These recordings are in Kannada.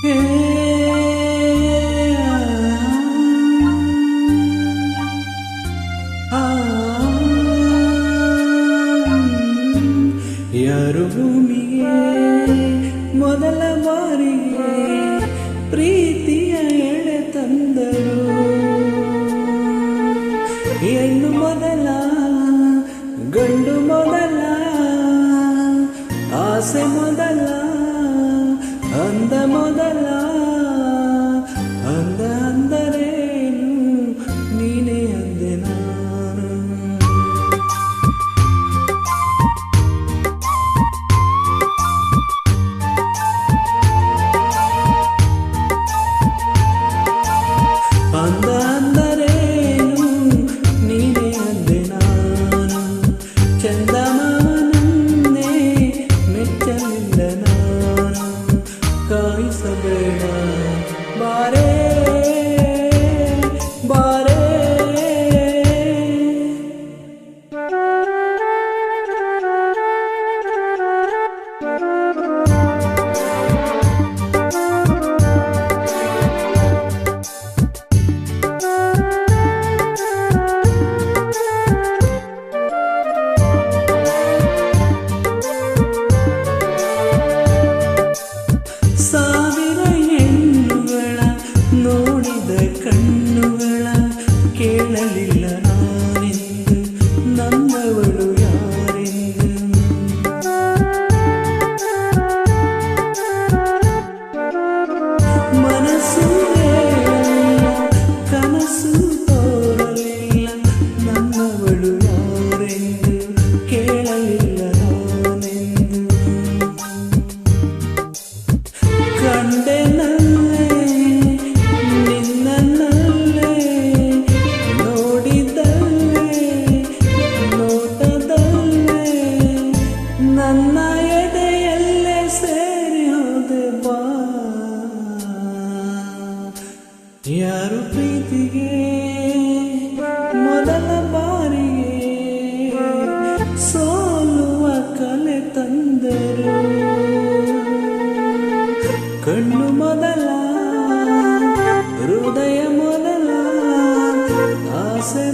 ಯಾರು ಭೂಮಿಗೆ ಮೊದಲ ಬಾರಿಗೆ ಪ್ರೀತಿಯ ಎಳೆ ತಂದರು. ಹೆಣ್ಣು ಮೊದಲ ನೋಡಿದ ಕಣ್ಣುಗಳ ಕೇಳಲಿಲ್ಲ ನಾನೆಂದು ನನ್ನವಳು ಯಾರೆಂದು ಮನಸ್ಸು ಹೇಳಲಿಲ್ಲ, ಕನಸು ತೋರಲಿಲ್ಲ ನನ್ನವಳು ಯಾರೆಂದು ಸೋಲುವ ಕಲೆ ತಂದರು ಕಣ್ಣು ಮೊದಲ ಹೃದಯ ಮೊದಲ ಆಸೆ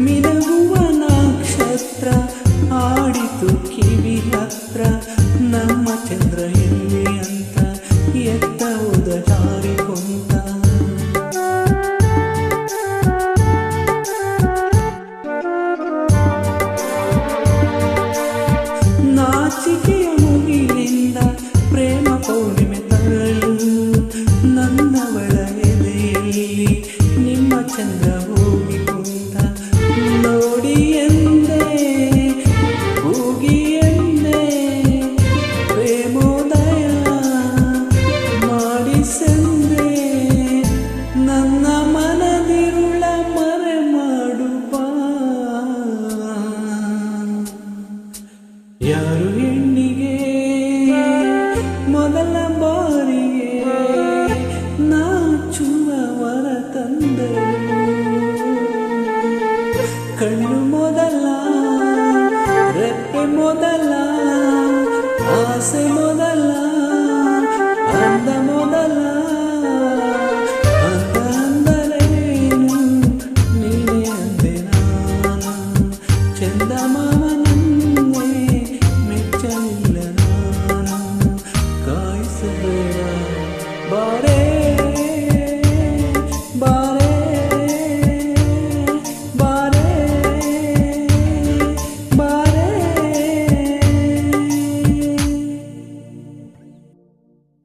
ಮಿನುಗುವ ನಕ್ಷತ್ರ ಆಡಿತು ಕಿವಿ ಹತ್ರ. ನಮ್ಮ ಚಂದ್ರ ಎಲ್ಲಿ ಅಂತ ಎತ್ತ ಹೋದ ಜಾರಿ ನಿಮ್ಮ ಚಂದ್ರ ಹೋಗಿ ಕುಂತ ನೋಡಿ ಎಂದೇ ಹೋಗಿ ಎಂದೇ, ಪ್ರೇಮೋದಯ ಮಾಡಿಸೆಂದೇ ನನ್ನ ಮನದಿರುಳ ಮರೆ ಮಾಡುವ. ಯಾರು ಕಣ್ಣು ಮೊದಲ ರೆಪ್ಪೆ ಮೊದಲ ಆಸೆ ಮೊದಲ